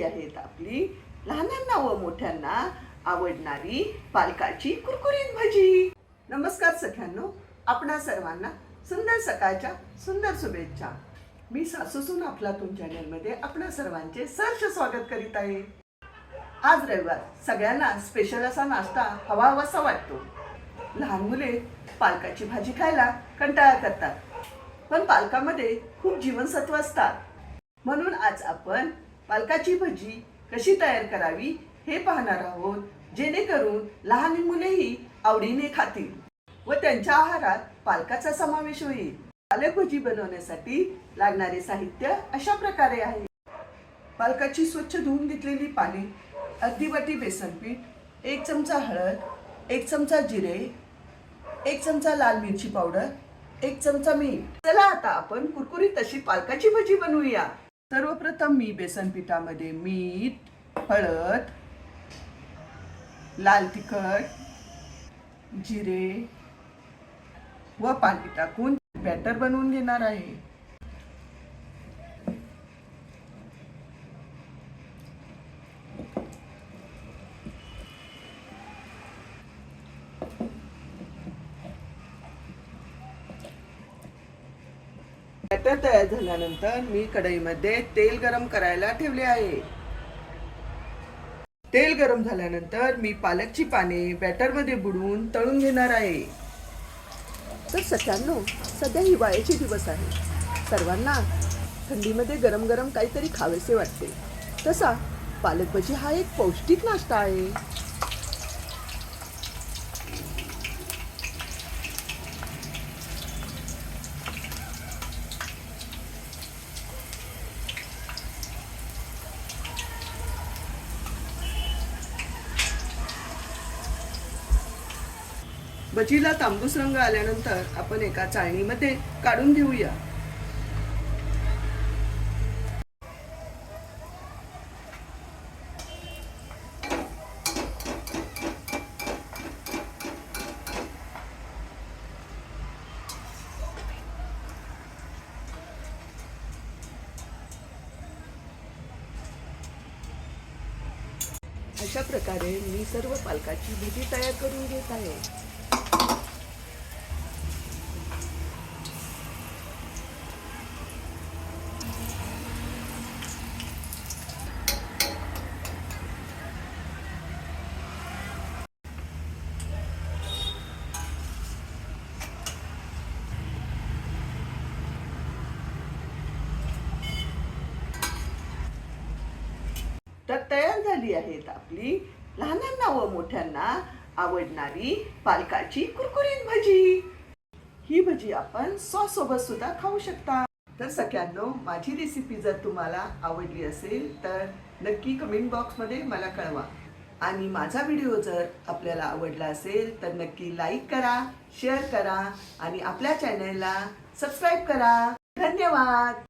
झाली आहेत आपली लहानांना व मोठ्यांना आवडणारी पालकाची कुरकुरीत भजी. नमस्कार सख्यांनो आपणा सर्वांना सुंदर सकाळच्या सुंदर शुभेच्छा. मी सासूसून तुमच्या चॅनलमध्ये आपणा सर्वांचे सहर्ष स्वागत करीत आहे. आज रविवार सगळ्यांना स्पेशल असा नाश्ता हवा हवासा वाटतो. लहान मुले पालकाची भाजी खायला कंटाळा करतात. पण पालकामध्ये खूप जीवनसत्व असतात. म्हणून आज आपण पालकाची भजी कशी तयार करावी हे पाहणार आहोत जेणेकरून लहान मुलेही आवडीने खातील व त्यांच्या आहारात पालकाचा समावेश होईल. पालक भजी बनवण्यासाठी लागणारे साहित्य अशा प्रकारे आहे. पालकाची स्वच्छ धुवून घेतलेली पाने अर्धी वाटी बेसन पीठ एक चमचा हळद एक चमचा जिरे एक चमचा लाल मिरची पावडर एक चमचा मीठ. चला आता आपण कुरकुरीत अशी पालकाची भजी बनवूया. सर्वप्रथम मी बेसन पिठामध्ये मीठ हळद लाल तिखट जिरे व पाणी टाकून बॅटर बनवून घेणार आहे. बॅटर तयार झाल्यानंतर मी कढईमध्ये तेल गरम करायला ठेवले आहे. तेल गरम झाल्यानंतर मी पालकची पाने बॅटरमध्ये बुडवून तळून घेणार आहे. तर सचांनो सध्या हिवाळ्याचे दिवस आहे. सर्वांना थंडीमध्ये गरम गरम काहीतरी खावेसे वाटते. तसा पालक भजी हा एक पौष्टिक नाश्ता आहे. भजीला तांबूस रंग आल्यानंतर आपण एका चाळणीमध्ये काढून घेऊया. अशा प्रकारे मी सर्व पालकाची भजी तयार करून घेत आहे. तर तयार झाली आहेत आपली लहानांना व मोठ्यांना आवडणारी पालकाची कुरकुरीत भजी. ही भजी आपण सॉस सोबत सुद्धा खाऊ शकता. तर सगळ्यांनो माझी रेसिपी जर तुम्हाला आवडली असेल तर नक्की कमेंट बॉक्समध्ये मला कळवा. आणि माझा व्हिडिओ जर आपल्याला आवडला असेल तर नक्की लाईक करा शेअर करा आणि आपल्या चॅनलला सबस्क्राईब करा. धन्यवाद!